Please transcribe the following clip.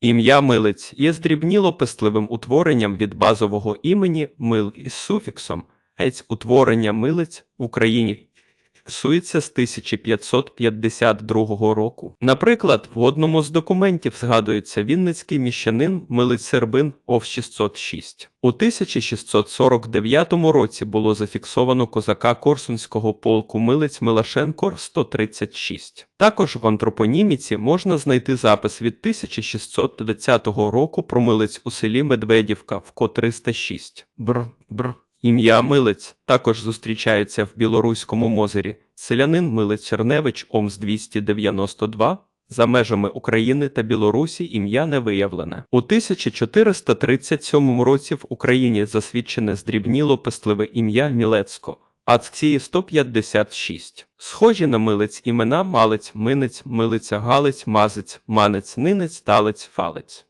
Ім'я милець є здрібніло пестливим утворенням від базового імені мил із суфіксом ець утворення милець в Україні фіксується з 1552 року. Наприклад, в одному з документів згадується вінницький міщанин Милиць Сербин ОВ 606. У 1649 році було зафіксовано козака Корсунського полку Милиць Милашенко 136. Також в антропоніміці можна знайти запис від 1620 року про милиць у селі Медведівка в Ко 306. Бр, бр. Ім'я Милець також зустрічається в Білоруському мозері. Селянин Милець Черневич Омс 292 за межами України та Білорусі ім'я не виявлене. У 1437 році в Україні засвідчене здрібніло пестливе ім'я Мілецько. Акції 156. Схожі на милець імена Малець, Минець, Милиця, Галець, Мазець, Манець, Нинець, Талець, Фалець.